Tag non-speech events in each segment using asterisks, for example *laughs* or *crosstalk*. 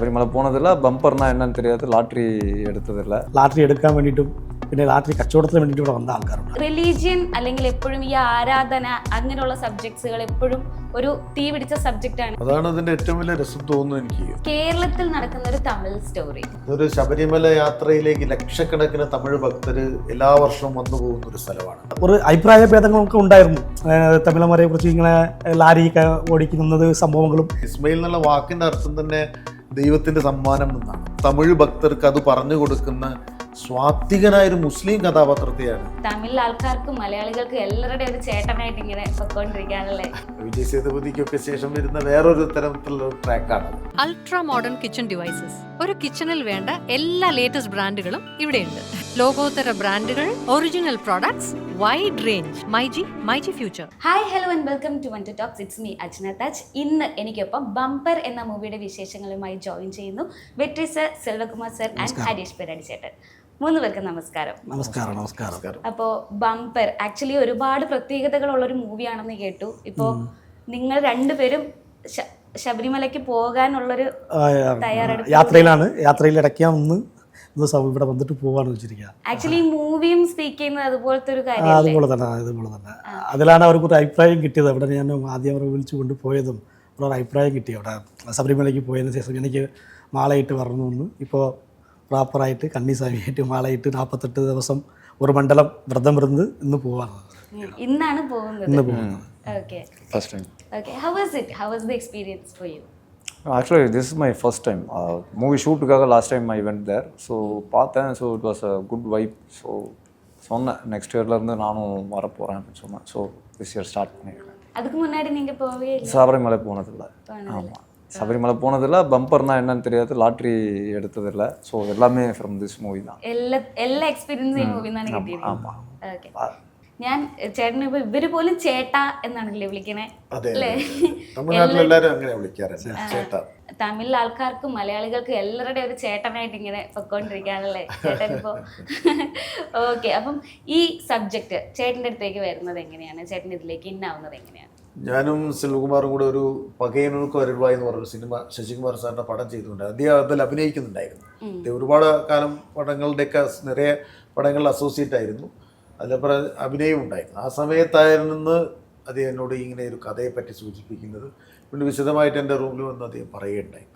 ശബരിമല போனதில்லை பம்பர்னா என்னன்னு தெரியாது லாட்ரி എടുത്തതില്ല. ലാറ്ററി എടുക്കാൻ വേണ്ടിയിട്ടും പിന്നെ ലാറ്ററി കച്ചവടത്തിന് വേണ്ടിട്ട് ഇവിടെ വന്ന ആൾക്കാരുണ്ട്. റിലീജിയൻ അല്ലെങ്കിൽ എപ്പോഴും ഈ ആരാധന അങ്ങനെയുള്ള സബ്ജക്ട്സുകൾ എപ്പോഴും ഒരു തീ പിടിച്ച സബ്ജക്റ്റ് ആണ്. അതാണ് അതിന്റെ ഏറ്റവും വലിയ രസം തോന്നുന്നു എനിക്ക്. കേരളത്തിൽ നടക്കുന്ന ഒരു തമിഴ് സ്റ്റോറി ഒരു ശബരിമല യാത്രയിലേക്ക് ലക്ഷക്കണക്കിന് തമിഴ് ഭക്തർ എല്ലാ വർഷവും വന്നു പോകുന്ന ഒരു സ്ഥലമാണ്. ഒരു അഭിപ്രായ ഭേദങ്ങളൊക്കെ ഉണ്ടായിരുന്നു. അതായത് തമിഴന്മാരെ കുറിച്ച് ഇങ്ങനെ ലാരി ഓടിക്കുന്നത് സംഭവങ്ങളും. ഇസ്മയിൽ എന്നുള്ള വാക്കിന്റെ അർത്ഥം തന്നെ ദൈവത്തിന്റെ സമ്മാനം എന്നാണ്. തമിഴ് ഭക്തർക്ക് അത് പറഞ്ഞു കൊടുക്കുന്ന സ്വാത്വികനായ ഒരു മുസ്ലിം കഥാപാത്രത്തെയാണ്. തമിഴ് ആൾക്കാർക്കും മലയാളികൾക്കും എല്ലാവരുടെയും ഒരു ചേട്ടനായിട്ട് ഇങ്ങനെ പൊക്കോണ്ടിരിക്കാനല്ലേ വിജയ് സേതുപതിക്കൊക്കെ ശേഷം വരുന്ന വേറൊരു തരത്തിലുള്ള ട്രാക്കാണ് അൾട്രാ മോഡേൺ കിച്ചൺ ഡിവൈസസ് ഒരു കിച്ചണിൽ വേണ്ട എല്ലാ ലേറ്റസ്റ്റ് ബ്രാൻഡുകളും ഇവിടെയുണ്ട്. ലോകോത്തര ബ്രാൻഡുകൾ original products wide range myG myG future hi hello and welcome to one two talks it's me Ajna Taj ഇന്ന് എനിക്കൊപ്പം ബമ്പർ എന്ന മൂവിയുടെ വിശേഷങ്ങളുമായി ജോയിൻ ചെയ്യുന്നു Vetri sir Selvakumar sir and Harish Peradi ചേട്ടൻ. മൂന്ന് പേർക്ക് നമസ്കാരം. നമസ്കാരം നമസ്കാരം. അപ്പോൾ ബമ്പർ ആക്ച്വലി ഒരുപാട് പ്രത്യേകതകളുള്ള ഒരു മൂവിയാണെന്ന് കേട്ടു. ഇപ്പോൾ നിങ്ങൾ രണ്ടുപേരും ശബരിമലയ്ക്ക് പോകാനുള്ളൊരു തയ്യാറെടുപ്പ് യാത്രയിലാണ്. യാത്രയിൽ ഇടയ്ക്ക് ഒന്ന് ഇവിടെ വന്നിട്ട് പോവാന്ന് വെച്ചിരിക്കുക ആക്ച്വലി മൂവിയും സ്പീക്ക് ചെയ്യുന്നത് അതുപോലത്തെ ഒരു കാര്യം അതുപോലെ തന്നെ അതുപോലെ തന്നെ. അതിലാണ് അവർക്ക് ഒരു അഭിപ്രായം കിട്ടിയത്. അവിടെ ഞാൻ ആദ്യം അവരെ വിളിച്ചു കൊണ്ടുപോയതും ഒരു അഭിപ്രായം കിട്ടി. അവിടെ ശബരിമലയ്ക്ക് പോയതിന് ശേഷം എനിക്ക് മാളയിട്ട് പറഞ്ഞു എന്ന് ഇപ്പോൾ പ്രാപ്പറായിട്ട് കണ്ണീസ്വാമിയായിട്ട് മാളയിട്ട് നാൽപ്പത്തെട്ട് ദിവസം ഒരു മണ്ഡലം വ്രതം വൃന്ന് ഇന്ന് പോവാണ്. ഇന്നാണ് പോകുന്നത്. ഇന്ന് പോകുന്നത്. Okay first time okay how was it how was the experience for you actually this is my first time movie ஷூட்டுக்காக last time I went there so பார்த்தேன். So it was a good vibe so சொன்னேன். Next இயர்லேருந்து நானும் வர போகிறேன் அப்படின்னு சொன்னேன். So this year start பண்ணியிருக்கேன் அதுக்கு முன்னாடி நீங்கள் போகவே சபரிமலை போனதில்லை. ஆமாம் சபரிமலை போனதில்ல. பம்பர்னா என்னன்னு தெரியாது. லாட்ரி எடுத்ததில்லை. ஸோ எல்லாமே ஃப்ரம் திஸ் மூவி தான். எல்லா எல்லா எக்ஸ்பீரியன்ஸையும் மூவி தான் ஆமாம் ഞാൻ ചേട്ടന് ഇപ്പൊ ഇവർ പോലും ചേട്ടാ എന്നാണല്ലേ വിളിക്കണേ? അല്ലേ? തമിഴ് ആൾക്കാർക്കും മലയാളികൾക്കും എല്ലാവരുടെയും ഒരു ചേട്ടനായിട്ട് ഇങ്ങനെ പൊക്കോണ്ടിരിക്കാണല്ലേ ചേട്ടൻ ഇപ്പോ *laughs* ഓക്കെ അപ്പം ഈ സബ്ജക്ട് ചേട്ടന്റെ അടുത്തേക്ക് വരുന്നത് എങ്ങനെയാണ്? ചേട്ടൻ ഇതിലേക്ക് ഇന്നാവുന്നത് എങ്ങനെയാണ്? ഞാനും സെൽവകുമാറും കൂടെ ഒരു പകയനുക്ക് വരുവ എന്ന് പറഞ്ഞ സിനിമ ശശികുമാർ സാറിന്റെ പടം ചെയ്തിട്ടുണ്ട് അദ്ദേഹം അതിൽ അഭിനയിക്കുന്നുണ്ടായിരുന്നു. ഒരുപാട് കാലം പടങ്ങളുടെയൊക്കെ നിറയെ പടങ്ങളിൽ അസോസിയേറ്റ് ആയിരുന്നു. അതിലപ്പുറം അഭിനയം ഉണ്ടായിരുന്നു. ആ സമയത്തായിരുന്നു അദ്ദേഹം എന്നോട് ഇങ്ങനെ ഒരു കഥയെപ്പറ്റി സൂചിപ്പിക്കുന്നത്. പിന്നെ വിശദമായിട്ട് എന്റെ റൂമിൽ വന്ന് അദ്ദേഹം പറയുകയുണ്ടായി.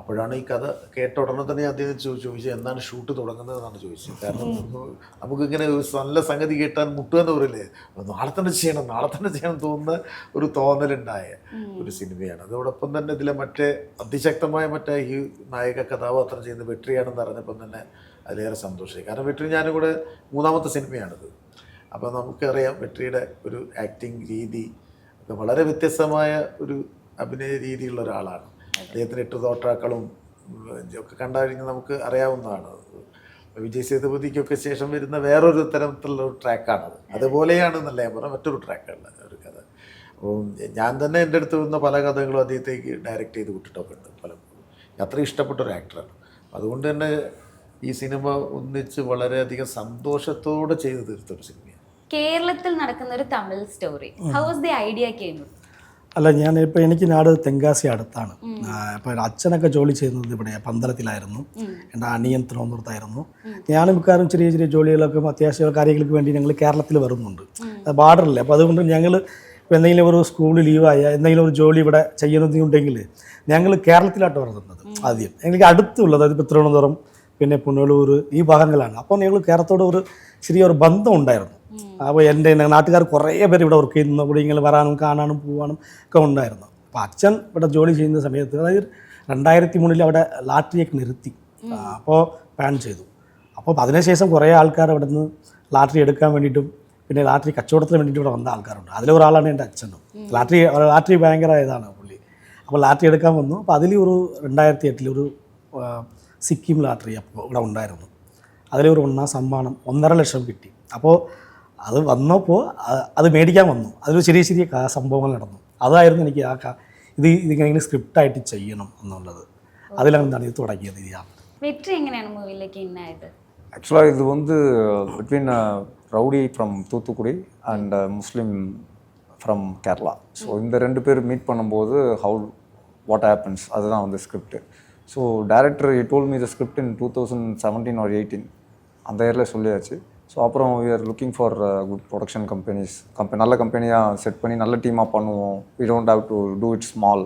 അപ്പോഴാണ് ഈ കഥ കേട്ട ഉടനെ തന്നെ അദ്ദേഹം ചോദിച്ചു ചോദിച്ചത് എന്നാണ് ഷൂട്ട് തുടങ്ങുന്നതെന്നാണ് ചോദിച്ചത്? കാരണം നമുക്കിങ്ങനെ നല്ല സംഗതി കേട്ടാൽ മുട്ടുകെന്ന് പറയില്ലേ? നാളെ തന്നെ ചെയ്യണം നാളെ തന്നെ ചെയ്യണം തോന്നുന്ന ഒരു തോന്നലുണ്ടായ ഒരു സിനിമയാണ്. അതോടൊപ്പം തന്നെ ഇതിലെ മറ്റേ അതിശക്തമായ മറ്റേ ഈ നായക കഥാപാത്രം ചെയ്യുന്ന വെട്രിയാണെന്ന് അറിഞ്ഞപ്പം തന്നെ അതിലേറെ സന്തോഷമായി. കാരണം വെട്രി ഞാനും കൂടെ മൂന്നാമത്തെ സിനിമയാണിത്. അപ്പോൾ നമുക്കറിയാം വെട്രിയുടെ ഒരു ആക്ടിങ് രീതി ഒക്കെ വളരെ വ്യത്യസ്തമായ ഒരു അഭിനയ രീതിയുള്ള ഒരാളാണ്. അദ്ദേഹത്തിന് എട്ട് തോട്ടാക്കളും ഒക്കെ കണ്ടുകഴിഞ്ഞാൽ നമുക്ക് അറിയാവുന്നതാണ്. വിജയ് സേതുപതിക്കൊക്കെ ശേഷം വരുന്ന വേറൊരു തരത്തിലുള്ള ഒരു ട്രാക്കാണത്. അതുപോലെയാണ് എന്നല്ല ഞാൻ പറഞ്ഞ മറ്റൊരു ട്രാക്കാണ് ഒരു കഥ. അപ്പോൾ ഞാൻ തന്നെ എന്റെ അടുത്ത് വന്ന പല കഥകളും അദ്ദേഹത്തേക്ക് ഡയറക്റ്റ് ചെയ്ത് വിട്ടിട്ടൊക്കെ ഉണ്ട്. പലപ്പോഴും അത്രയും ഇഷ്ടപ്പെട്ട ഒരു ആക്ടറാണ് അതുകൊണ്ട് തന്നെ ഈ സിനിമ ഒന്നിച്ച് വളരെയധികം സന്തോഷത്തോടെ ചെയ്തു തീർത്തൊരു സിനിമയാണ്. കേരളത്തിൽ നടക്കുന്ന ഒരു Tamil story how was the idea ചെയ്യുന്നത് അല്ല ഞാൻ ഇപ്പോൾ എനിക്ക് നാട് തെങ്കാസി അടുത്താണ്. അപ്പോൾ അച്ഛനൊക്കെ ജോലി ചെയ്യുന്നത് ഇവിടെ പന്തളത്തിലായിരുന്നു. എന്റെ അനിയൻ തിരുവനന്തപുരത്തായിരുന്നു ഞാനും മിക്കവാറും ചെറിയ ചെറിയ ജോലികളൊക്കെ അത്യാവശ്യ കാര്യങ്ങൾക്ക് വേണ്ടി ഞങ്ങൾ കേരളത്തിൽ വരുന്നുണ്ട്. ബാർഡറില്ലേ അപ്പോൾ അതുകൊണ്ട് ഞങ്ങൾ ഇപ്പോൾ എന്തെങ്കിലും ഒരു സ്കൂൾ ലീവായ എന്തെങ്കിലും ഒരു ജോലി ഇവിടെ ചെയ്യുന്നതുണ്ടെങ്കിൽ ഞങ്ങൾ കേരളത്തിലായിട്ട് വരുന്നത് ആദ്യം. എനിക്ക് അടുത്തുള്ളത് അതായത് ഇപ്പോൾ തിരുവനന്തപുരം പിന്നെ പുനലൂർ ഈ ഭാഗങ്ങളാണ്. അപ്പോൾ ഞങ്ങൾ കേരളത്തോട് ഒരു ചെറിയൊരു ബന്ധം ഉണ്ടായിരുന്നു അപ്പോൾ എന്റെ നാട്ടുകാർ കുറേ പേര് ഇവിടെ വർക്ക് ചെയ്യുന്നു. ഇവിടെ ഇങ്ങനെ വരാനും കാണാനും പോകാനും ഒക്കെ ഉണ്ടായിരുന്നു. അപ്പോൾ അച്ഛൻ ഇവിടെ ജോലി ചെയ്യുന്ന സമയത്ത് അതായത് രണ്ടായിരത്തി മൂന്നിൽ അവിടെ ലാട്ടറിയൊക്കെ നിർത്തി. അപ്പോൾ ബാൻ ചെയ്തു. അപ്പോൾ അതിനുശേഷം കുറേ ആൾക്കാർ അവിടെ നിന്ന് ലാട്ടറി എടുക്കാൻ വേണ്ടിയിട്ടും പിന്നെ ലാട്ടറി കച്ചവടത്തിന് വേണ്ടിയിട്ട് ഇവിടെ വന്ന ആൾക്കാരുണ്ട്. അതിലൊരാളാണ് എന്റെ അച്ഛനും. ലാട്ടറി ലാട്ടറി ഭയങ്കര ഇതാണ് പുള്ളി. അപ്പോൾ ലാട്ടറി എടുക്കാൻ വന്നു. അപ്പോൾ അതിൽ ഒരു രണ്ടായിരത്തി എട്ടിൽ ഒരു സിക്കിം ലാട്ടറി അപ്പോൾ ഇവിടെ ഉണ്ടായിരുന്നു. അതിലൊരു ഒന്നാം സമ്മാനം ഒന്നര ലക്ഷം കിട്ടി അപ്പോൾ അത് വന്നപ്പോൾ അ- അത് മേടിക്കാൻ വന്നു അതിൽ ചെറിയ ചെറിയ ക- സംഭവങ്ങൾ നടന്നു അതായിരുന്നു എനിക്ക് ആ ക- ഇത് ഇതിങ്ങനെ സ്ക്രിപ്റ്റായിട്ട് ചെയ്യണം എന്നുള്ളത് അതിലാണ് എന്താണ് ഇത് തുടങ്ങിയത് ഈ യാത്ര വെട്രി എങ്ങനെയാണ് മൂവിയിലേക്ക് ഇന്നായത് ஆக்சுவலாக இது வந்து between rowdy from Thoothukudi and Muslim from Kerala so இந்த ரெண்டு பேர் மீட் பண்ணும்போது ஹவு வாட் ஹேப்பன்ஸ் அதுதான் வந்து script so director he told me the script in two thousand seventeen or eighteen அந்த இயரில் சொல்லியாச்சு ஸோ அப்புறம் we are looking for good production companies company நல்ல கம்பெனியாக செட் பண்ணி நல்ல டீமாக பண்ணுவோம் we don't have to do it small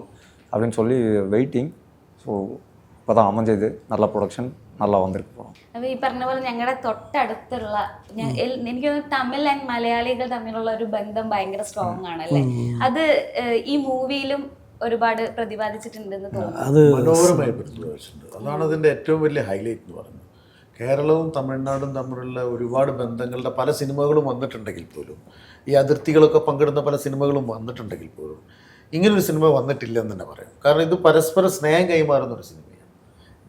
அப்படின்னு சொல்லி வெயிட்டிங் ஸோ இப்போ தான் அமைஞ்சது நல்ல ப்ரொடக்ஷன் நல்லா വന്നിരിക്കും പടം അപ്പൊ ഈ പറഞ്ഞ പോലെ ഞങ്ങളുടെ തൊട്ടടുത്തുള്ള ഞാൻ- എൽ- എനിക്ക് തോന്നുന്നു തമിഴ് ആൻഡ് മലയാളികൾ തമ്മിലുള്ള ഒരു ബന്ധം ഭയങ്കര സ്ട്രോങ് ആണല്ലേ അത് ഏഹ്, ഈ മൂവിയിലും ഒരുപാട് പ്രതിപാദിച്ചിട്ടുണ്ടെന്ന് തോന്നുന്നു അത് മനോഹരമായി പ്രതിപാദിച്ചിട്ടുണ്ട് അതാണ് അതിൻ്റെ ഏറ്റവും വലിയ ഹൈലൈറ്റ് എന്ന് പറയുന്നത് കേരളവും തമിഴ്നാടും തമ്മിലുള്ള ഒരുപാട് ബന്ധങ്ങളുടെ പല സിനിമകളും വന്നിട്ടുണ്ടെങ്കിൽ പോലും ഈ അതിർത്തികളൊക്കെ പങ്കിടുന്ന പല സിനിമകളും വന്നിട്ടുണ്ടെങ്കിൽ പോലും ഇങ്ങനൊരു സിനിമ വന്നിട്ടില്ല എന്ന് തന്നെ പറയാം. കാരണം ഇത് പരസ്പര സ്നേഹം കൈമാറുന്ന ഒരു സിനിമയാണ്.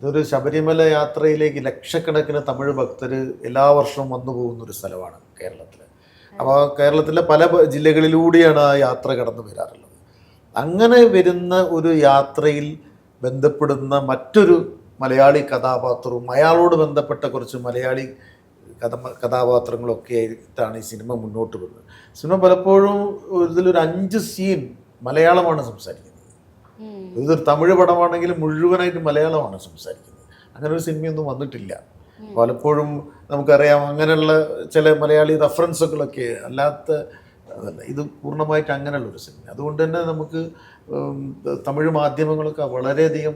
ഇതൊരു ശബരിമല യാത്രയിലേക്ക് ലക്ഷക്കണക്കിന് തമിഴ് ഭക്തർ എല്ലാ വർഷവും വന്നു പോകുന്ന ഒരു സ്ഥലമാണ് കേരളത്തിൽ അപ്പോൾ കേരളത്തിലെ പല ജില്ലകളിലൂടെയാണ് ആ യാത്ര കടന്നു വരാറുള്ളത്. അങ്ങനെ വരുന്ന ഒരു യാത്രയിൽ ബന്ധപ്പെടുന്ന മറ്റൊരു മലയാളി കഥാപാത്രവും അയാളോട് ബന്ധപ്പെട്ട കുറച്ച് മലയാളി കഥ കഥാപാത്രങ്ങളൊക്കെ ആയിട്ടാണ് ഈ സിനിമ മുന്നോട്ട് പോകുന്നത്. സിനിമ പലപ്പോഴും ഇതിലൊരു അഞ്ച് സീൻ മലയാളമാണ് സംസാരിക്കുന്നത്. ഇതൊരു തമിഴ് പടമാണെങ്കിൽ മുഴുവനായിട്ട് മലയാളമാണ് സംസാരിക്കുന്നത്. അങ്ങനെ ഒരു സിനിമയൊന്നും വന്നിട്ടില്ല. പലപ്പോഴും നമുക്കറിയാം അങ്ങനെയുള്ള ചില മലയാളി റഫറൻസുകളൊക്കെ അല്ലാത്ത അതല്ല ഇത് പൂർണമായിട്ട് അങ്ങനെയുള്ള ഒരു സിനിമ അതുകൊണ്ട് തന്നെ നമുക്ക് തമിഴ് മാധ്യമങ്ങളൊക്കെ വളരെയധികം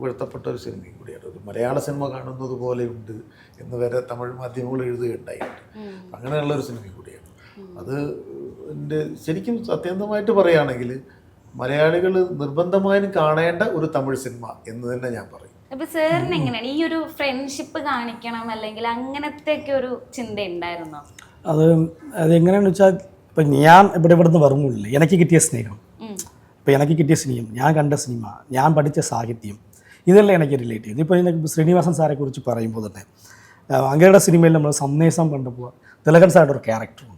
പുകഴ്ത്തപ്പെട്ട ഒരു സിനിമയും കൂടിയാണ്. ഒരു മലയാള സിനിമ കാണുന്നത് പോലെയുണ്ട് എന്ന് വരെ തമിഴ് മാധ്യമങ്ങൾ എഴുതുകയുണ്ടായിട്ടുണ്ട്. അങ്ങനെയുള്ള ഒരു സിനിമയും കൂടിയാണ്. അത് എന്റെ ശരിക്കും സത്യന്തമായിട്ട് പറയുകയാണെങ്കിൽ മലയാളികൾ നിർബന്ധമായും കാണേണ്ട ഒരു തമിഴ് സിനിമ എന്ന് തന്നെ ഞാൻ പറയും. അപ്പൊ സാറിന് എങ്ങനെയാണ്? ഈ ഒരു ഫ്രണ്ട്ഷിപ്പ് കാണിക്കണം അല്ലെങ്കിൽ അങ്ങനത്തെ ഒക്കെ ഒരു ചിന്ത ഉണ്ടായിരുന്നോ അത് അതെങ്ങനെയാണെന്ന് വെച്ചാൽ ഇപ്പം ഞാൻ ഇവിടെ ഇവിടുന്ന് വരുന്നില്ല എനിക്ക് കിട്ടിയ സ്നേഹം. ഇപ്പം എനിക്ക് കിട്ടിയ സിനിമ ഞാൻ കണ്ട സിനിമ ഞാൻ പഠിച്ച സാഹിത്യം ഇതെല്ലാം എനിക്ക് റിലേറ്റ് ചെയ്തു. ഇപ്പോൾ ശ്രീനിവാസൻ സാറെ കുറിച്ച് പറയുമ്പോൾ തന്നെ അങ്ങയുടെ സിനിമയിൽ നമ്മൾ സന്ദേശം കണ്ടപ്പോൾ തിലകൻ സാറുടെ ഒരു ക്യാരക്ടറുണ്ട്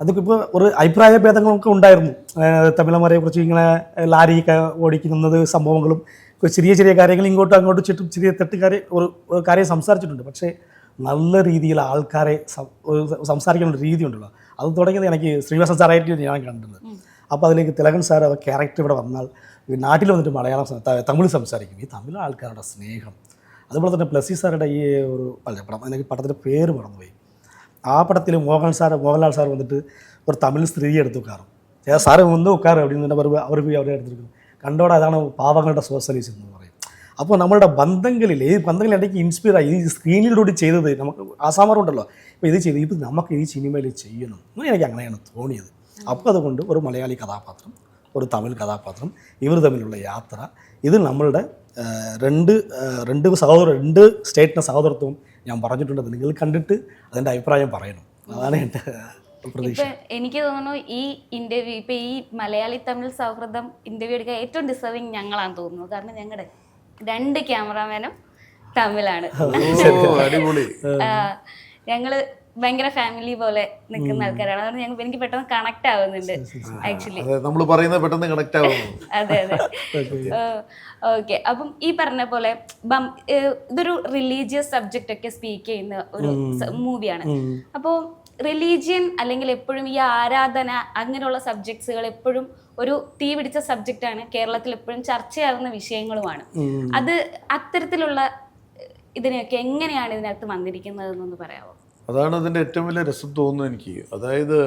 അതൊക്കെ ഇപ്പോൾ ഒരു അഭിപ്രായ ഭേദങ്ങളൊക്കെ ഉണ്ടായിരുന്നു. തമിഴന്മാരെ കുറിച്ച് ഇങ്ങനെ ലാരിയൊക്കെ ഓടിക്കുന്നത് സംഭവങ്ങളും ചെറിയ ചെറിയ കാര്യങ്ങൾ ഇങ്ങോട്ടും അങ്ങോട്ടും ചുറ്റും ചെറിയ തെട്ടുകാരെ ഒരു കാര്യം സംസാരിച്ചിട്ടുണ്ട്. പക്ഷേ നല്ല രീതിയിൽ ആൾക്കാരെ സംസാരിക്കുന്ന ഒരു രീതി ഉണ്ടല്ലോ. അത് തുടങ്ങിയത് എനിക്ക് ശ്രീനിവാസൻ സാറായിട്ട് ഞാൻ കണ്ടത് അപ്പോൾ അതിലേക്ക് തിലകൻ സാർ ക്യാരക്ടർ ഇവിടെ വന്നാൽ നാട്ടിൽ വന്നിട്ട് മലയാളം സം- ത- തമിഴ് സംസാരിക്കും ഈ തമിഴ് ആൾക്കാരുടെ സ്നേഹം അതുപോലെ തന്നെ പ്ലസി സാറുടെ ഈ ഒരു പല പടം എനിക്ക് പടത്തിൻ്റെ പേര് മറന്നുപോയി ആ പടത്തിൽ മോഹൻ സാർ മോഹൻലാൽ സാർ വന്നിട്ട് ഒരു തമിഴ് സ്ത്രീ എടുത്ത് ഉക്കാറും ഏ സാറ് ഒന്ന് ഉക്കാറ് அப்படின்னு അവർ അവർ പോയി അവിടെ എടുത്തിരിക്കും കണ്ടോടെ അതാണ് പാവങ്ങളുടെ സോഷ്യലിസം എന്ന് പറയും അപ്പോൾ നമ്മളുടെ ബന്ധങ്ങളിൽ ഈ ബന്ധങ്ങളിൽ ഇടയ്ക്ക് ഇൻസ്പയർ ആയി ഈ സ്ക്രീനിലൂടെ ചെയ്തത് നമുക്ക് ആസാമറുണ്ടല്ലോ ഇപ്പോൾ ഇത് ചെയ്ത് ഇത് നമുക്ക് ഈ സിനിമയിൽ ചെയ്യണം എന്ന് എനിക്ക് അങ്ങനെയാണ് തോന്നിയത് അപ്പോൾ അതുകൊണ്ട് ഒരു മലയാളി കഥാപാത്രം ഒരു തമിഴ് കഥാപാത്രം ഇവർ തമ്മിലുള്ള യാത്ര ഇത് നമ്മളുടെ രണ്ട് രണ്ട് സഹോദര രണ്ട് സ്റ്റേറ്റിന്റെ സഹോദരത്വം ഞാൻ പറഞ്ഞിട്ടുണ്ട്. നിങ്ങൾ കണ്ടിട്ട് അതിന്റെ അഭിപ്രായം പറയണം. അതാണ് എന്റെ പ്രതീക്ഷ. എനിക്ക് തോന്നുന്നു ഈ ഇന്റർവ്യൂ ഇപ്പൊ ഈ മലയാളി തമിഴ് സൗഹൃദം ഇന്റർവ്യൂ എടുക്കാൻ ഏറ്റവും ഡിസേർവിങ് ഞങ്ങളാണ് തോന്നുന്നു. കാരണം ഞങ്ങളുടെ രണ്ട് ക്യാമറാമാനും തമിഴാണ്. ഞങ്ങൾ ഭയങ്കര ഫാമിലി പോലെ നിൽക്കുന്ന ആൾക്കാരാണ്. അതുകൊണ്ട് ഞങ്ങൾ എനിക്ക് പെട്ടെന്ന് കണക്ട് ആവുന്നുണ്ട് ആക്ച്വലി അതെ നമ്മൾ പറയുന്നത് പെട്ടെന്ന് കണക്ട് ആവുന്നു അതെ അതെ. ഓക്കെ അപ്പം ഈ പറഞ്ഞ പോലെ ഇതൊരു റിലീജിയസ് സബ്ജക്റ്റ് ഒക്കെ സ്പീക്ക് ചെയ്യുന്ന ഒരു മൂവിയാണ് അപ്പോൾ റിലീജിയൻ അല്ലെങ്കിൽ എപ്പോഴും ഈ ആരാധന അങ്ങനെയുള്ള സബ്ജക്ട്സുകൾ എപ്പോഴും ഒരു തീ പിടിച്ച സബ്ജക്റ്റ് ആണ്. കേരളത്തിൽ എപ്പോഴും ചർച്ചയാകുന്ന വിഷയങ്ങളുമാണ്. അത് അത്തരത്തിലുള്ള ഇതിനെയൊക്കെ എങ്ങനെയാണ് ഇതിനകത്ത് വന്നിരിക്കുന്നത് എന്നൊന്ന് പറയാമോ അതാണ് അതിന്റെ ഏറ്റവും വലിയ രസം തോന്നുന്നു എനിക്ക്. അതായത്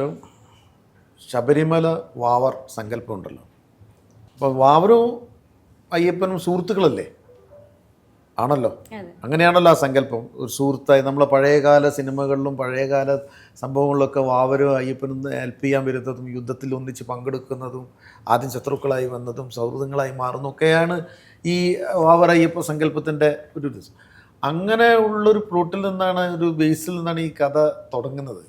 ശബരിമല വാവർ സങ്കല്പം ഉണ്ടല്ലോ അപ്പോൾ വാവരും അയ്യപ്പനും സുഹൃത്തുക്കളല്ലേ? ആണല്ലോ? അങ്ങനെയാണല്ലോ ആ സങ്കല്പം. ഒരു സുഹൃത്തായി നമ്മളെ പഴയകാല സിനിമകളിലും പഴയകാല സംഭവങ്ങളിലൊക്കെ വാവരും അയ്യപ്പനും ഹെൽപ്പ് ചെയ്യാൻ വരുന്നതും യുദ്ധത്തിൽ ഒന്നിച്ച് പങ്കെടുക്കുന്നതും ആദ്യം ശത്രുക്കളായി വന്നതും സൗഹൃദങ്ങളായി മാറുന്നതൊക്കെയാണ് ഈ വാവർ അയ്യപ്പ സങ്കല്പത്തിന്റെ ഒരു അങ്ങനെ ഉള്ളൊരു പ്ലോട്ടിൽ നിന്നാണ് ഒരു ബേസിൽ നിന്നാണ് ഈ കഥ തുടങ്ങുന്നത്.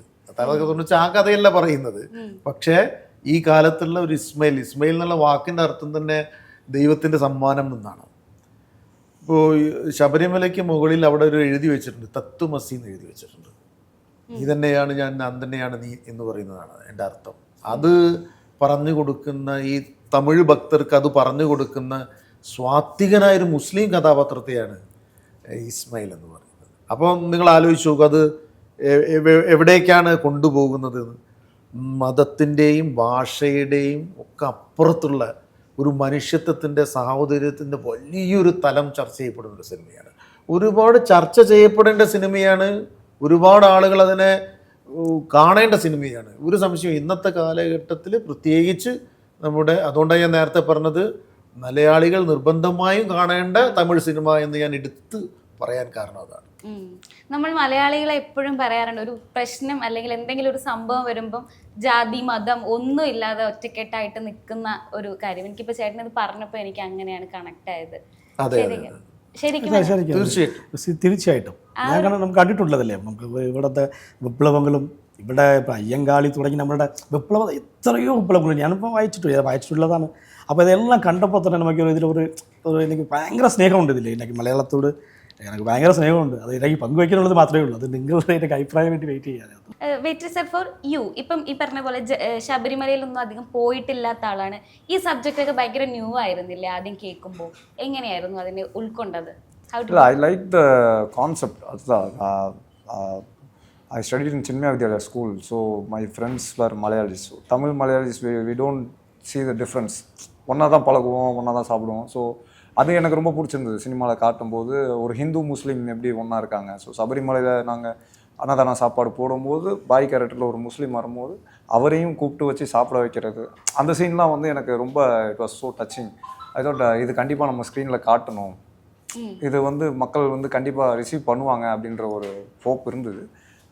തോന്നിച്ച് ആ കഥയല്ല പറയുന്നത്. പക്ഷേ ഈ കാലത്തുള്ള ഒരു ഇസ്മയിൽ ഇസ്മയിൽ എന്നുള്ള വാക്കിന്റെ അർത്ഥം തന്നെ ദൈവത്തിന്റെ സമ്മാനം എന്നാണ്. ഇപ്പോൾ ശബരിമലയ്ക്ക് മുകളിൽ അവിടെ ഒരു എഴുതി വെച്ചിട്ടുണ്ട് തത്വമസി എന്ന് എഴുതി വെച്ചിട്ടുണ്ട്. നീ തന്നെയാണ് ഞാൻ ഞാൻ തന്നെയാണ് നീ എന്ന് പറയുന്നതാണ് എന്റെ അർത്ഥം. അത് പറഞ്ഞു കൊടുക്കുന്ന ഈ തമിഴ് ഭക്തർക്ക് അത് പറഞ്ഞു കൊടുക്കുന്ന സ്വാത്വികനായൊരു മുസ്ലിം കഥാപാത്രത്തെയാണ് ഇസ്മായിൽ എന്ന് പറയുന്നത്. അപ്പോൾ നിങ്ങൾ ആലോചിച്ച് നോക്കുക അത് എവിടേക്കാണ് കൊണ്ടുപോകുന്നത്? മതത്തിന്റെയും ഭാഷയുടെയും ഒക്കെ അപ്പുറത്തുള്ള ഒരു മനുഷ്യത്വത്തിന്റെ സാഹോദര്യത്തിന്റെ വലിയൊരു തലം ചർച്ച ചെയ്യപ്പെടുന്ന ഒരു സിനിമയാണ്. ഒരുപാട് ചർച്ച ചെയ്യപ്പെടേണ്ട സിനിമയാണ്. ഒരുപാട് ആളുകൾ അതിനെ കാണേണ്ട സിനിമയാണ്. ഒരു സംശയം ഇന്നത്തെ കാലഘട്ടത്തിൽ പ്രത്യേകിച്ച് നമ്മുടെ അതുകൊണ്ടാണ് ഞാൻ നേരത്തെ പറഞ്ഞത് മലയാളികൾ നിർബന്ധമായും കാണേണ്ട തമിഴ് സിനിമ എന്ന് ഞാൻ എടുത്ത് പറയാൻ കാരണം അതാണ്. നമ്മൾ മലയാളികളെ എപ്പോഴും പറയാറുണ്ട് ഒരു പ്രശ്നം അല്ലെങ്കിൽ എന്തെങ്കിലും ഒരു സംഭവം വരുമ്പം ജാതി മതം ഒന്നും ഇല്ലാതെ ഒറ്റക്കെട്ടായിട്ട് നിൽക്കുന്ന ഒരു കാര്യം. എനിക്കിപ്പോ ചേട്ടൻ ഇത് പറഞ്ഞപ്പോൾ എനിക്ക് അങ്ങനെയാണ് കണക്ട് ആയത്. തീർച്ചയായിട്ടും. ഞാൻ നമുക്ക് കണ്ടിട്ടുള്ളതല്ലേ? നമുക്ക് ഇവിടുത്തെ വിപ്ലവങ്ങളും ഇവിടെ ഇപ്പം അയ്യങ്കാളി തുടങ്ങി നമ്മുടെ വിപ്ലവം എത്രയോ വിപ്ലവങ്ങൾ ഞാനിപ്പോൾ വായിച്ചിട്ടുണ്ട്. വായിച്ചിട്ടുള്ളതാണ് അപ്പോൾ ഇതെല്ലാം കണ്ടപ്പോൾ തന്നെ നമുക്ക് ഇതിൽ ഒരു എനിക്ക് ഭയങ്കര സ്നേഹമുണ്ട് ഇതിൽ എനിക്ക് മലയാളത്തോട് എനിക്ക് ഭയങ്കര സ്നേഹമുണ്ട്. അത് എനിക്ക് പങ്കുവയ്ക്കാനുള്ളത് മാത്രമേ ഉള്ളൂ. അത് നിങ്ങളുടെ എനിക്ക് അഭിപ്രായം വേണ്ടി വെയിറ്റ് ചെയ്യാൻ വെയിറ്റ് സെറ്റ് ഫോർ യു ഇപ്പം ഈ പറഞ്ഞ പോലെ ശബരിമലയിലൊന്നും അധികം പോയിട്ടില്ലാത്ത ആളാണ്. ഈ സബ്ജക്റ്റ് ഒക്കെ ഭയങ്കര ന്യൂ ആയിരുന്നില്ലേ ആദ്യം കേൾക്കുമ്പോൾ എങ്ങനെയായിരുന്നു അതിനെ ഉൾക്കൊണ്ടത്? I like the concept I studied in Chinmaya Vidyalaya school, so my friends were Malayalis. So Tamil Malayalis, we, we don't see the difference ஒன்றா தான் பழகுவோம் ஒன்றா தான் சாப்பிடுவோம். ஸோ அது எனக்கு ரொம்ப பிடிச்சிருந்தது. சினிமாவில் காட்டும்போது ஒரு ஹிந்து முஸ்லீம் எப்படி ஒன்றா இருக்காங்க. ஸோ சபரிமலையில் நாங்கள் அன்னதான சாப்பாடு போடும்போது பாய் கேரக்டரில் ஒரு முஸ்லீம் வரும்போது அவரையும் கூப்பிட்டு வச்சு சாப்பிட வைக்கிறது. அந்த சீன்லாம் வந்து எனக்கு ரொம்ப இட் வாஸ் ஸோ டச்சிங் அதோட இது கண்டிப்பாக நம்ம ஸ்க்ரீனில் காட்டணும். இது வந்து மக்கள் வந்து கண்டிப்பாக ரிசீவ் பண்ணுவாங்க அப்படின்ற ஒரு ஹோப் இருந்தது.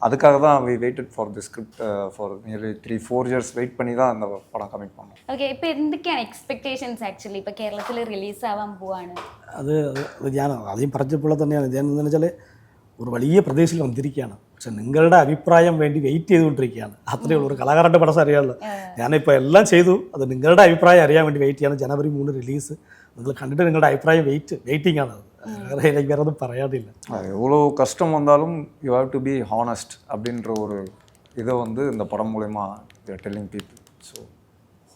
அதுக்காக தான் we waited for the script for nearly three four years wait பண்ணி தான் அந்த படம் கமிட் பண்ணோம் ഓക്കെ ഇപ്പൊ എന്തൊക്കെയാണ് എക്സ്പെക്ടേഷൻസ് ആക്ച്വലി ഇപ്പൊ കേരളത്തിൽ റിലീസ് ആവാൻ പോവാണ് അത് അത് അത് ഞാൻ ആദ്യം പറഞ്ഞപ്പോൾ തന്നെയാണ് ഞാൻ എന്താണെന്ന് വെച്ചാൽ ഒരു വലിയ പ്രദേശത്തിൽ വന്നിരിക്കുകയാണ് പക്ഷെ നിങ്ങളുടെ അഭിപ്രായം വേണ്ടി വെയിറ്റ് ചെയ്തുകൊണ്ടിരിക്കുകയാണ് അത്രയേ ഉള്ളൂ ഒരു കലാകാരൻ്റെ പടം അറിയാമല്ലോ ഞാനിപ്പോൾ എല്ലാം ചെയ്തു അത് നിങ്ങളുടെ അഭിപ്രായം അറിയാൻ വേണ്ടി വെയിറ്റ് ചെയ്യണം ജനുവരി മൂന്ന് റിലീസ് നിങ്ങൾ കണ്ടിട്ട് നിങ്ങളുടെ അഭിപ്രായം വെയിറ്റ് വെയിറ്റിംഗ് ആണ് അത് വേറെ എനിക്ക് വേറെ ഒന്നും പറയാനില്ല அது எவ்வளோ கஷ்டம் வந்தாலும் you have to be honest அப்படின்ற ஒரு இதை வந்து இந்த படம் மூலயமா telling people so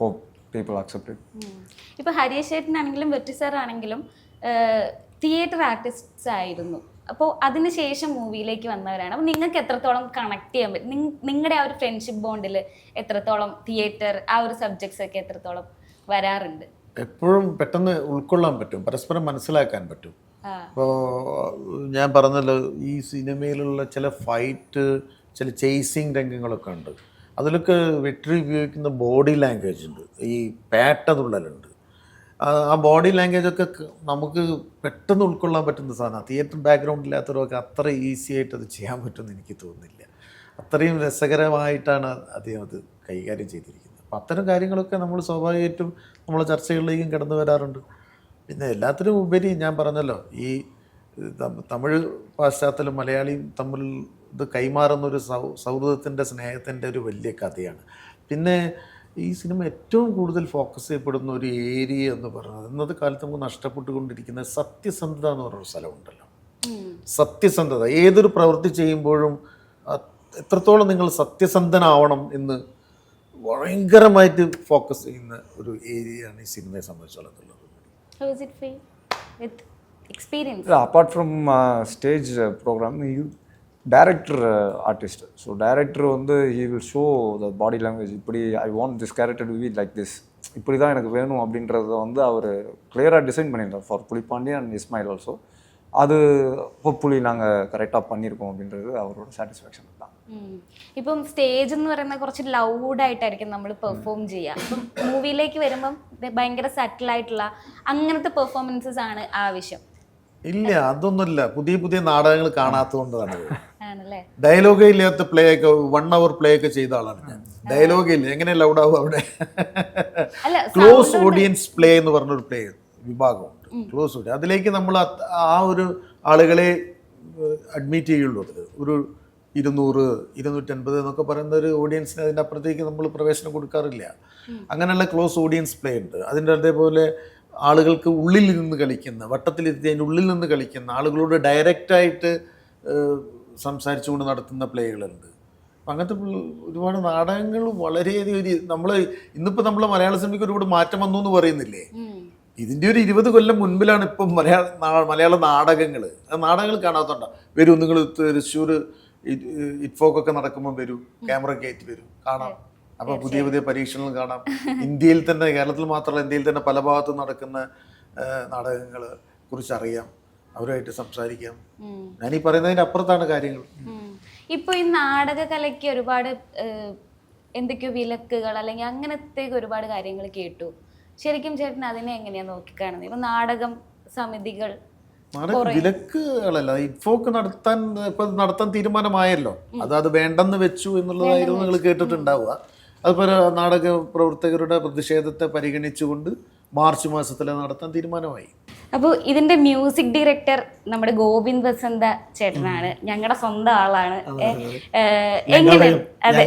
hope people accept it ഇപ്പൊ ഹരീഷ് ചേട്ടനാണെങ്കിലും വെട്ടി സാർ ആണെങ്കിലും തിയേറ്റർ ആർട്ടിസ്റ്റ്സ് ആയിരുന്നു അപ്പോൾ അതിനുശേഷം മൂവിയിലേക്ക് വന്നവരാണ് അപ്പോൾ നിങ്ങൾക്ക് എത്രത്തോളം കണക്ട് ചെയ്യാൻ പറ്റും നിങ്ങളുടെ ആ ഒരു ഫ്രണ്ട്ഷിപ്പ് ബോണ്ടിൽ എത്രത്തോളം തിയേറ്റർ ആ ഒരു സബ്ജക്ട്സ് ഒക്കെ എത്രത്തോളം വരാറുണ്ട് എപ്പോഴും പെട്ടെന്ന് ഉൾക്കൊള്ളാൻ പറ്റും പരസ്പരം മനസ്സിലാക്കാൻ പറ്റും ആ. ഞാൻ പറഞ്ഞല്ലോ ഈ സിനിമയിലുള്ള ചില ഫൈറ്റ് ചില ചേസിങ് രംഗങ്ങളൊക്കെ ഉണ്ട്. അതിലൊക്കെ വെട്ടി ഉപയോഗിക്കുന്ന ബോഡി ലാംഗ്വേജ് ഉണ്ട്. ഈ ആ- ആ ബോഡി ലാംഗ്വേജ് ഒക്കെ നമുക്ക് പെട്ടെന്ന് ഉൾക്കൊള്ളാൻ പറ്റുന്ന സാധനമാണ്. തിയേറ്റർ ബാക്ക്ഗ്രൗണ്ട് ഇല്ലാത്തവരൊക്കെ അത്ര ഈസി ആയിട്ട് അത് ചെയ്യാൻ പറ്റുമെന്ന് എനിക്ക് തോന്നുന്നില്ല. അത്രയും രസകരമായിട്ടാണ് അദ്ദേഹം അത് കൈകാര്യം ചെയ്തിരിക്കുന്നത്. അപ്പം അത്തരം കാര്യങ്ങളൊക്കെ നമ്മൾ സ്വാഭാവികമായിട്ടും നമ്മളെ ചർച്ചകളിലേക്കും കടന്നു വരാറുണ്ട്. പിന്നെ എല്ലാത്തിനും ഉപരി ഞാൻ പറഞ്ഞല്ലോ ഈ തമിഴ് പാശ്ചാത്തലം മലയാളിയും തമ്മിൽ ഇത് കൈമാറുന്ന ഒരു സൗ സൗഹൃദത്തിന്റെ സ്നേഹത്തിന്റെ ഒരു വലിയ കഥയാണ്. പിന്നെ ഈ സിനിമ ഏറ്റവും കൂടുതൽ ഫോക്കസ് ചെയ്യപ്പെടുന്ന ഒരു ഏരിയ എന്ന് പറയുന്നത് ഇന്നത്തെ കാലത്ത് നമുക്ക് നഷ്ടപ്പെട്ടുകൊണ്ടിരിക്കുന്ന സത്യസന്ധത എന്ന് പറയുന്ന സ്ഥലമുണ്ടല്ലോ. സത്യസന്ധത ഏതൊരു പ്രവൃത്തി ചെയ്യുമ്പോഴും എത്രത്തോളം നിങ്ങൾ സത്യസന്ധനാവണം എന്ന് ഭയങ്കരമായിട്ട് ഫോക്കസ് ചെയ്യുന്ന ഒരു ഏരിയയാണ് ഈ സിനിമയെ സംബന്ധിച്ചുള്ളത് or is it free with experience? Yeah, apart from uh, stage uh, director artist so director வந்து he will show the body language இப்படி I want this character we like this இப்படி தான் எனக்கு வேணும் அப்படின்றத வந்து அவர் கிளியராக டிசைன் பண்ணியிருந்தார். For Pulipandi and Ismail also அது ஹோப்ஃபுல்லி நாங்கள் கரெக்டாக பண்ணியிருக்கோம் அப்படின்றது அவரோட சாட்டிஸ்ஃபேக்ஷன் ഇപ്പം സ്റ്റേജ് എന്ന് പറയുന്നത് കുറച്ച് ലൗഡായിട്ടായിരിക്കും നമ്മൾ പെർഫോം ചെയ്യുക അപ്പം മൂവിയിലേക്ക് വരുമ്പം ഭയങ്കര സറ്റിൽ ആയിട്ടുള്ള അങ്ങനത്തെ പെർഫോമൻസസ് ആണ് ആവശ്യം. ഇല്ല അതൊന്നുമില്ല. പുതിയ പുതിയ നാടകങ്ങൾ കാണാത്തതുകൊണ്ടാണ് ഡയലോഗേ ഇല്ലാത്ത പ്ലേ ഒക്കെ വൺ അവർ പ്ലേ ഒക്കെ ചെയ്ത ആളാണ് ഞാൻ. ഡയലോഗ് ഇല്ല. എങ്ങനെ ലൗഡ് ആവും അവിടെ? ക്ലോസ് ഓഡിയൻസ് പ്ലേ എന്ന് പറഞ്ഞൊരു പ്ലേ വിഭാഗമുണ്ട്. ക്ലോസ് ഓഡിയൻസ് അതിലേക്ക് നമ്മൾ ആ ഒരു ആളുകളെ അഡ്മിറ്റ് ചെയ്യുള്ളൂ അതിൽ ഒരു ഇരുന്നൂറ് ഇരുന്നൂറ്റൻപത് എന്നൊക്കെ പറയുന്ന ഒരു ഓഡിയൻസിന് അതിന്റെ അപ്പുറത്തേക്ക് നമ്മൾ പ്രവേശനം കൊടുക്കാറില്ല. അങ്ങനെയുള്ള ക്ലോസ് ഓഡിയൻസ് പ്ലേ ഉണ്ട്. അതിന്റെ അതേപോലെ ആളുകൾക്ക് ഉള്ളിൽ നിന്ന് കളിക്കുന്ന വട്ടത്തിലിരുത്തി അതിന്റെ ഉള്ളിൽ നിന്ന് കളിക്കുന്ന ആളുകളോട് ഡയറക്റ്റായിട്ട് സംസാരിച്ചുകൊണ്ട് നടത്തുന്ന പ്ലേകളുണ്ട്. അപ്പം അങ്ങനത്തെ ഒരുപാട് നാടകങ്ങൾ വളരെയധികം ഒരു നമ്മൾ ഇന്നിപ്പോൾ നമ്മൾ മലയാള സിനിമയ്ക്ക് ഒരുപാട് മാറ്റം വന്നു എന്ന് പറയുന്നില്ലേ? ഇതിന്റെ ഒരു ഇരുപത് കൊല്ലം മുൻപിലാണ് ഇപ്പം മലയാള മലയാള നാടകങ്ങൾ നാടകങ്ങൾ കാണാത്തോണ്ട. വരും നിങ്ങൾ തൃശ്ശൂർ ഇറ്റ്ഫോക്കൊക്കെ നടക്കുമ്പോൾ വരൂ ക്യാമറ കയറ്റി വരൂ കാണാം. അപ്പൊ പുതിയ പുതിയ പരീക്ഷണങ്ങൾ കാണാം. *laughs* ഇന്ത്യയിൽ തന്നെ കേരളത്തിൽ മാത്രമല്ല ഇന്ത്യയിൽ തന്നെ പല ഭാഗത്തും നടക്കുന്ന നാടകങ്ങളെ കുറിച്ച് അറിയാം. അവരുമായിട്ട് സംസാരിക്കാം. ഞാൻ ഈ പറയുന്നതിന്റെ അപ്പുറത്താണ് കാര്യങ്ങൾ. ഇപ്പൊ ഈ നാടക കലയ്ക്ക് ഒരുപാട് എന്തൊക്കെയോ വിലക്കുകൾ അല്ലെങ്കിൽ അങ്ങനത്തെ ഒരുപാട് കാര്യങ്ങൾ കേട്ടു. ശരിക്കും ചേട്ടൻ അതിനെ എങ്ങനെയാ നോക്കിക്കാണുന്നത്? ഇപ്പൊ നാടകം സമിതികൾ വിലക്കുകളല്ല. ഇൻഫോക്ക് നടത്താൻ ഇപ്പൊ നടത്താൻ തീരുമാനമായല്ലോ. അത് അത് വേണ്ടെന്ന് വെച്ചു എന്നുള്ളതായിരുന്നു നിങ്ങൾ കേട്ടിട്ടുണ്ടാവുക. അതുപോലെ നാടക പ്രവർത്തകരുടെ പ്രതിഷേധത്തെ പരിഗണിച്ചുകൊണ്ട് മാർച്ച് മാസത്തിൽ നടത്താൻ തീരുമാനമായി. അപ്പോൾ ഇതിന്റെ മ്യൂസിക് ഡയറക്ടർ നമ്മുടെ ഗോവിന്ദ് വസന്ത ചേട്ടനാണ്. ഞങ്ങളുടെ സ്വന്തം ആളാണ്. എങ്ങനെ? അതെ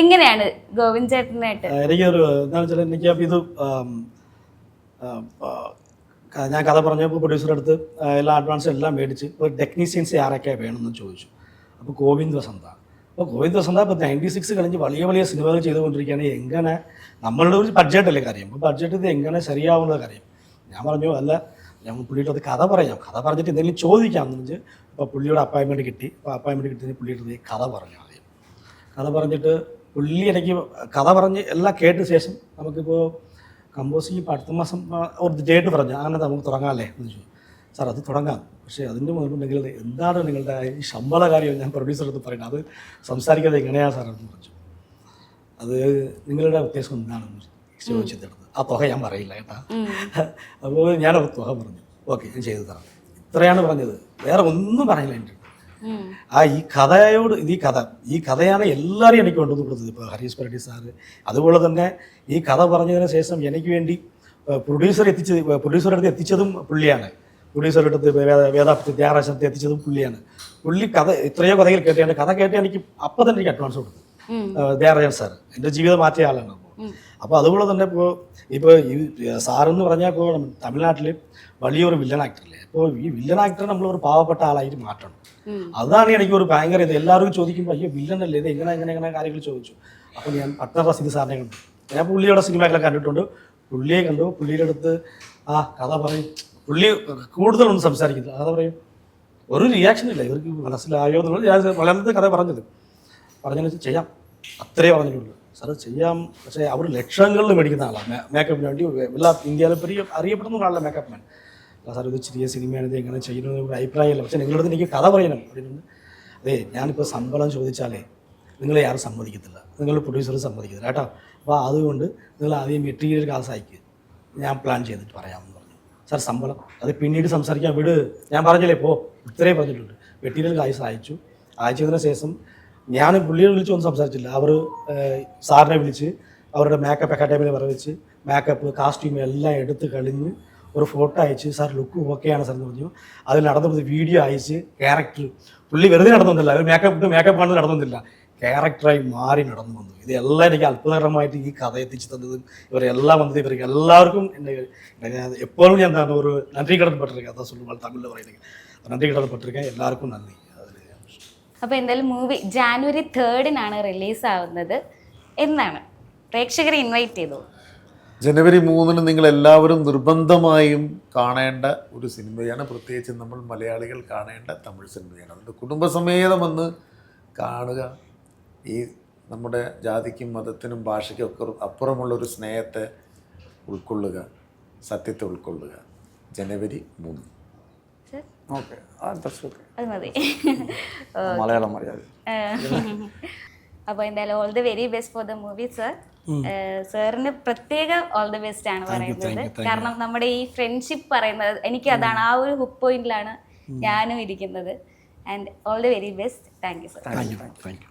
എങ്ങനെയാണ് ഗോവിന്ദ് ചേട്ടനായിട്ട്? എനിക്കൊരു എനിക്ക് അപ്പോൾ ഇത് ഞാൻ കഥ പറഞ്ഞപ്പോൾ പ്രൊഡ്യൂസറെ അടുത്ത് എല്ലാ അഡ്വാൻസും എല്ലാം മേടിച്ച് ഇപ്പോൾ ടെക്നീഷ്യൻസ് ആരൊക്കെ വേണമെന്ന് ചോദിച്ചു. അപ്പോൾ ഗോവിന്ദ് വസന്ത അപ്പോൾ ഗോവിന്ദ് വസന്ത ഇപ്പോൾ നയന്റി സിക്സ് കഴിഞ്ഞ് വലിയ വലിയ സിനിമകൾ ചെയ്തുകൊണ്ടിരിക്കുകയാണ്. എങ്ങനെ നമ്മളുടെ ഒരു ബഡ്ജറ്റല്ലേ കാര്യം? അപ്പോൾ ബഡ്ജറ്റ് ഇത് എങ്ങനെ ശരിയാവുന്നത് കാര്യം? ഞാൻ പറഞ്ഞു അല്ല ഞാൻ പുള്ളിയുടെ അത് കഥ പറയാം. കഥ പറഞ്ഞിട്ട് എന്തെങ്കിലും ചോദിക്കാം എന്ന് വെച്ച് അപ്പോൾ പുള്ളിയുടെ അപ്പോയിൻമെന്റ് കിട്ടി. അപ്പോൾ അപ്പോയിൻമെന്റ് കിട്ടിയതിന് പുള്ളിയുടെ കഥ പറഞ്ഞു ആദ്യം. കഥ പറഞ്ഞിട്ട് പുള്ളി എനിക്ക് കഥ പറഞ്ഞ് എല്ലാം കേട്ട ശേഷം നമുക്കിപ്പോൾ കമ്പോസിങ് ഇപ്പോൾ അടുത്ത മാസം ഒരു ഡേറ്റ് പറഞ്ഞു. അങ്ങനെ നമുക്ക് തുടങ്ങാമല്ലേ എന്ന് ചോദിച്ചു. സാർ അത് തുടങ്ങാം. പക്ഷേ അതിന്റെ മുൻപുണ്ടെങ്കിൽ എന്താണ് നിങ്ങളുടെ ഈ ശമ്പള കാര്യം ഞാൻ പ്രൊഡ്യൂസർ അടുത്ത് പറയുന്നത്? അത് സംസാരിക്കാതെ എങ്ങനെയാണ് സാർ? എന്ന് പറഞ്ഞു അത് നിങ്ങളുടെ ഉദ്ദേശം എന്താണെന്ന് ചോദിച്ചെടുത്ത് ആ തുക ഞാൻ പറയില്ല കേട്ടാ. അപ്പോൾ ഞാനത് തുക പറഞ്ഞു. ഓക്കെ ഞാൻ ചെയ്തു തരാം. ഇത്രയാണ് പറഞ്ഞത്. വേറെ ഒന്നും പറയില്ല എന്റെ. ആ ഈ കഥയോട് ഈ കഥ ഈ കഥയാണ് എല്ലാവരും എനിക്ക് കൊണ്ടുവന്ന് കൊടുത്തത് ഇപ്പോൾ ഹരീഷ് പരടി സാറ്. അതുപോലെ തന്നെ ഈ കഥ പറഞ്ഞതിന് ശേഷം എനിക്ക് വേണ്ടി പ്രൊഡ്യൂസർ എത്തിച്ചത് പ്രൊഡ്യൂസറുടെ അടുത്ത് എത്തിച്ചതും പുള്ളിയാണ്. പ്രൊഡ്യൂസറുടെ അടുത്ത് വേദ- വേദാപത്തി ത്യാഗരാശത്തെ എത്തിച്ചതും പുള്ളിയാണ്. പുള്ളി കഥ എത്രയോ കഥകൾ കേട്ടിട്ടുണ്ട്. കഥ കേട്ട് എനിക്ക് അപ്പം തന്നെ എനിക്ക് അഡ്വാൻസ് കൊടുത്തു. ദേവരാജൻ സാർ എന്റെ ജീവിതം മാറ്റിയ ആളാണ്. അപ്പോൾ അതുപോലെ തന്നെ ഇപ്പോൾ ഇപ്പോൾ ഈ സാറെന്ന് പറഞ്ഞാൽ ഇപ്പോൾ തമിഴ്നാട്ടിൽ വലിയൊരു വില്ലൻ ആക്ടറല്ലേ അപ്പോൾ ഈ വില്ലൻ ആക്ടറെ നമ്മൾ ഒരു പാവപ്പെട്ട ആളായിട്ട് മാറ്റണം. അതാണ് എനിക്ക് ഒരു ഭയങ്കര ഇത്. എല്ലാവരും ചോദിക്കുമ്പോൾ അയ്യോ വില്ലൻ അല്ലേ? ഇത് എങ്ങനെ എങ്ങനെ എങ്ങനെ കാര്യങ്ങൾ ചോദിച്ചു. അപ്പോൾ ഞാൻ പട്ടണ റസീദ് സാറിനെ കണ്ടു. ഞാൻ പുള്ളിയുടെ സിനിമകളൊക്കെ കണ്ടിട്ടുണ്ട്. പുള്ളിയെ കണ്ടു. പുള്ളിയുടെ അടുത്ത് ആ കഥ പറയും. പുള്ളി കൂടുതലൊന്നും സംസാരിക്കുന്നത് കഥ പറയും. ഒരു റിയാക്ഷൻ ഇല്ല. ഇവർക്ക് മനസ്സിലായോ എന്നുള്ളത് ഞാൻ വളരെ കഥ പറഞ്ഞത്. പറഞ്ഞെന്ന് വെച്ചാൽ ചെയ്യാം. അത്രേ പറഞ്ഞിട്ടുള്ളൂ. സാർ ചെയ്യാം. പക്ഷേ അവർ ലക്ഷങ്ങളിൽ മേടിക്കുന്ന ആളാണ് മേക്കപ്പിന് വേണ്ടി എല്ലാ ഇന്ത്യയിലെ പെരിയ അറിയപ്പെടുന്ന ഒരാളല്ല മേക്കപ്പ് മാൻ അല്ല സാർ ഇത് ചെറിയ സിനിമയാണ് ഇത് എങ്ങനെ ചെയ്യുന്നത് ഒരു അഭിപ്രായമില്ല. പക്ഷേ നിങ്ങളുടെ എനിക്ക് കഥ പറയണം. പറയുന്നുണ്ട് അതെ ഞാനിപ്പോൾ ശമ്പളം ചോദിച്ചാലേ നിങ്ങളെ ആരും സമ്മതിക്കത്തില്ല. നിങ്ങൾ പ്രൊഡ്യൂസർ സമ്മതിക്കത്തില്ല. കേട്ടോ? അപ്പോൾ അതുകൊണ്ട് നിങ്ങൾ ആദ്യം മെറ്റീരിയൽ കാസ് അയക്കുക ഞാൻ പ്ലാൻ ചെയ്തിട്ട് പറയാമെന്ന് പറഞ്ഞു. സാർ ശമ്പളം അത് പിന്നീട് സംസാരിക്കാൻ വിട്. ഞാൻ പറഞ്ഞില്ലേ പോ. ഇത്രയും പറഞ്ഞിട്ടുണ്ട്. മെറ്റീരിയൽ കാശ് അയച്ചു. അയച്ചതിന് ശേഷം ഞാൻ പുള്ളിയെ വിളിച്ചൊന്നും സംസാരിച്ചില്ല. അവർ സാറിനെ വിളിച്ച് അവരുടെ മേക്കപ്പ് അക്കാഡമിയിൽ പറയിച്ച് മേക്കപ്പ് കാസ്റ്റ്യൂം എല്ലാം എടുത്ത് കളിഞ്ഞ് ഒരു ഫോട്ടോ അയച്ച് സാർ ലുക്ക് ഓക്കെയാണ് സാർ എന്ന് പറഞ്ഞു. അതിൽ നടന്നത് വീഡിയോ അയച്ച് ക്യാരക്ടർ പുള്ളി വെറുതെ നടന്നില്ല അവർ മേക്കപ്പ് ഇട്ട് മേക്കപ്പ് ആണ് നടന്നില്ല ക്യാരക്ടറായി മാറി നടന്നു. വന്നു ഇതെല്ലാം എനിക്ക് അത്ഭുതകരമായിട്ട് ഈ കഥ എത്തിച്ചു തന്നതും ഇവരെല്ലാം വന്നത് ഇവർക്ക് എല്ലാവർക്കും എന്നെ എപ്പോഴും ഞാൻ എന്താണ് ഒരു നന്ദി കടൽപ്പെട്ടിരിക്കുക അതാ സുള്ളുമാൾ തമിഴിൽ പറയുന്നത്. നന്ദി കടൽപ്പെട്ടിരിക്കുക എല്ലാവർക്കും നന്ദി. അപ്പോൾ എന്തായാലും മൂവി ജാനുവരി തേർഡിനാണ് റിലീസ് ആവുന്നത്. എന്നാണ്? പ്രേക്ഷകരെ ഇൻവൈറ്റ് ചെയ്തു? ജനുവരി മൂന്നിന് നിങ്ങൾ എല്ലാവരും നിർബന്ധമായും കാണേണ്ട ഒരു സിനിമയാണ്. പ്രത്യേകിച്ച് നമ്മൾ മലയാളികൾ കാണേണ്ട തമിഴ് സിനിമയാണ്. അതുകൊണ്ട് കുടുംബസമേതം വന്ന് കാണുക. ഈ നമ്മുടെ ജാതിക്കും മതത്തിനും ഭാഷയ്ക്കും ഒക്കെ അപ്പുറമുള്ള ഒരു സ്നേഹത്തെ ഉൾക്കൊള്ളുക സത്യത്തെ ഉൾക്കൊള്ളുക. ജനുവരി മൂന്ന് സർ ഓക്കെ ആ ദറ്റ്സ് ഓക്കെ അത് മതി. *laughs* മലയാളം *laughs* അപ്പോൾ എന്തായാലും all the very best for the movie sir സാറിന് പ്രത്യേക ഓൾ ദി ബെസ്റ്റ് ആണ് പറയുന്നത്. കാരണം നമ്മുടെ ഈ ഫ്രണ്ട്ഷിപ്പ് പറയുന്നത് എനിക്ക് അതാണ് ആ ഒരു ഹുക്ക് പോയിന്റിലാണ് ഞാനും ഇരിക്കുന്നത്. And all the very best thank you sir thank you